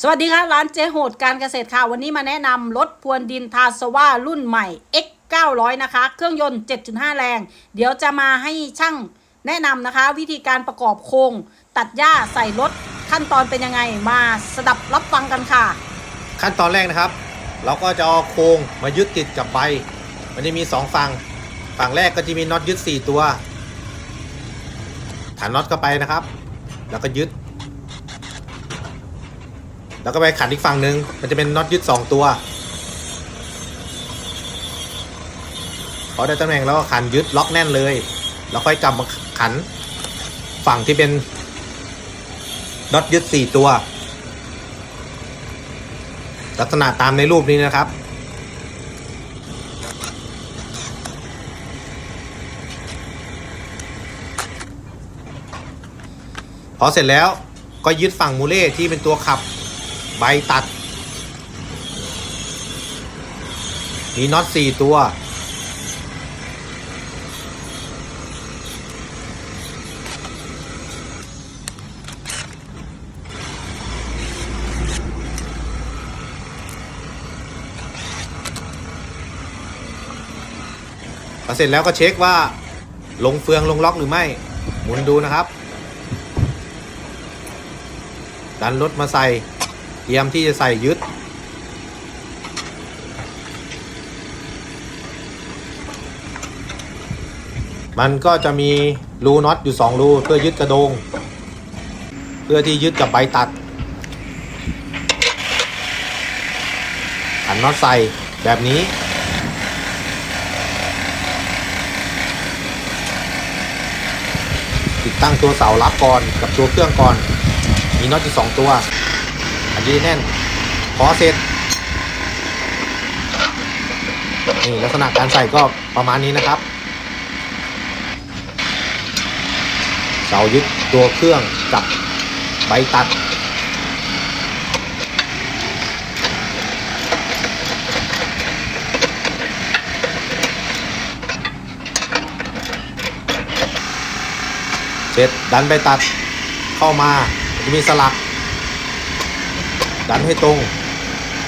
สวัสดีค่ะร้านเจโหดการเกษตรค่ะ วันนี้มาแนะนำรถพรวนดินทาสว่ารุ่นใหม่ X 900นะคะ เครื่องยนต์ 7.5 แรง เดี๋ยวจะมาให้ช่างแนะนำนะคะ วิธีการประกอบโครง ตัดหญ้าใส่รถขั้นตอนเป็นยังไงมาสดับรับฟังกันค่ะ ขั้นตอนแรกนะครับ เราก็จะเอาโครงมายึดติดกับใบ มันจะมีสองฝั่ง ฝั่งแรกก็จะมีน็อตยึด 4 ตัวฐานน็อตเข้าไปนะครับ แล้วก็ยึด แล้วก็ไปขันอีกฝั่งหนึ่งมันจะเป็นน็อตยึด2ตัวพอได้ตำแหน่งแล้วก็ขันยึดล็อกแน่นเลย แล้วค่อยกลับมาขันฝั่งที่เป็นน็อตยึด4ตัว ลักษณะตามในรูปนี้นะครับพอเสร็จแล้วก็ยึดฝั่งมูเล่ที่เป็นตัวขับ ใบตัด มีน็อต4ตัว พอเสร็จแล้วก็เช็คว่าลงเฟืองลงล็อกหรือไม่ หมุนดูนะครับ ดันรถมาใส่ เตรียมที่จะใส่ยึด มันก็จะมีรูน็อตอยู่ 2 รู เพื่อยึดกระโดง เพื่อที่ยึดกับใบตัดขันน็อตใส่แบบนี้ติดตั้งตัวเสารับก่อนกับตัวเครื่องก่อน มีน็อตอยู่สองตัว อันนี้แน่นพอเสร็จ นี่ลักษณะการใส่ก็ประมาณนี้นะครับ เสายึดตัวเครื่องกับใบตัดเสร็จดันไปตัดเข้ามาจะมีสลัก ดันให้ตรง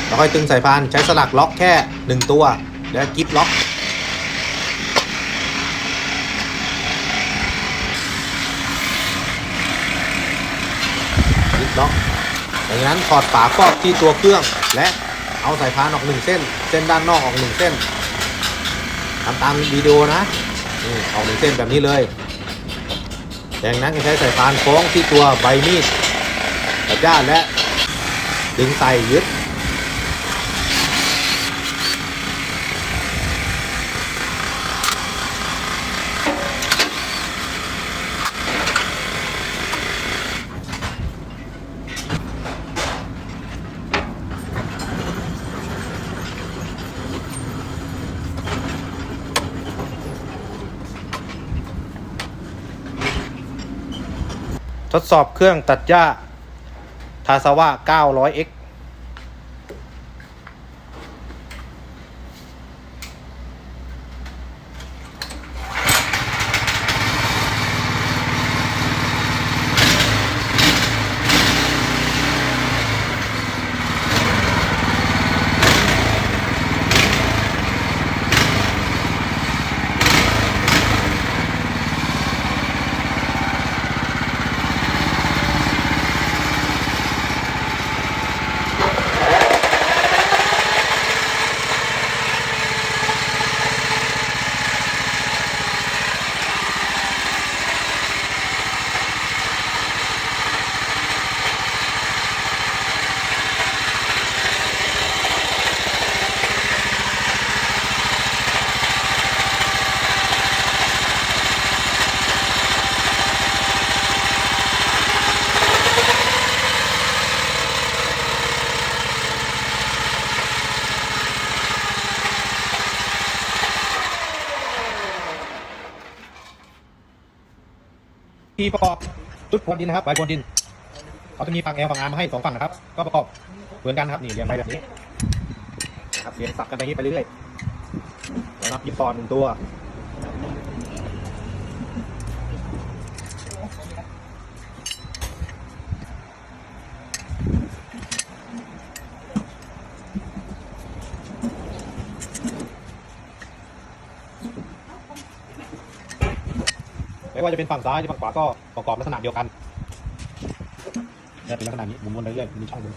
แล้วค่อยตึงสายพานใช้สลักล็อกแค่หนึ่งตัว แล้วกิฟล็อก กิฟล็อกดังนั้นถอดฝาครอบที่ตัวเครื่อง และเอาสายพานออกหนึ่งเส้น เส้นด้านนอกออกหนึ่งเส้นทำตามวิดีโอนะนี่ออกหนึ่งเส้นแบบนี้เลยจากนั้นก็ใช้สายพานคล้องที่ตัวใบมีดตะกร้าและ ดึงใส่ยึด ทดสอบเครื่องตัดหญ้า ทาซาวะ 900X ที่ประกอบชุดพรวนดินนะครับใบพรวนดินเขาจะมีฝั่งแอลฝั่งอาร์มาให้สองฝั่งนะครับ ก็ประกอบเหมือนกันครับนี่เรียงไปแบบนี้นะครับเรียงสับกันไปอย่างนี้ไปเรื่อยๆแล้วนับยิบปอนด์หนึ่งตัว ไม่ว่าจะเป็นฝั่งซ้ายหรือฝั่งขวาก็ประกอบลักษณะเดียวกันจะเป็นลักษณะนี้หมุนวนไปเรื่อยมีช่องหมุน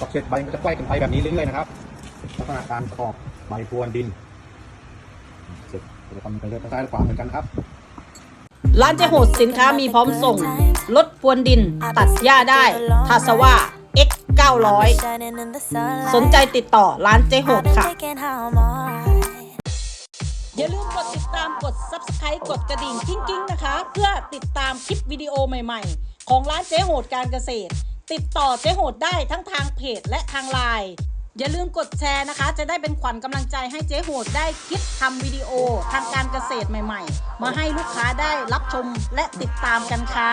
ตอกเสร็จใบมันจะไขว้กันไปแบบนี้เรื่อยๆนะครับลักษณะการประกอบใบพรวนดิน เสร็จจะทำไปเรื่อยซ้ายและขวาเหมือนกันครับ ร้านเจ๊โหดสินค้ามีพร้อมส่งรถพรวนดิน ตัดหญ้าได้ ทาสว่า X 900 สนใจติดต่อร้านเจ๊โหดค่ะ อย่าลืมกดติดตามกด subscribe กดกระดิ่งกิ้งๆนะคะ เพื่อติดตามคลิปวิดีโอใหม่ๆ ของร้านเจ๊โหดการเกษตร ติดต่อเจ๊โหดได้ทั้งทางเพจและทางไลน์ อย่าลืมกดแชร์นะคะ จะได้เป็นขวัญกำลังใจให้เจ๊โหดได้คิดทำวิดีโอทางการเกษตรใหม่ ๆ มาให้ลูกค้าได้รับชมและติดตามกันค่ะ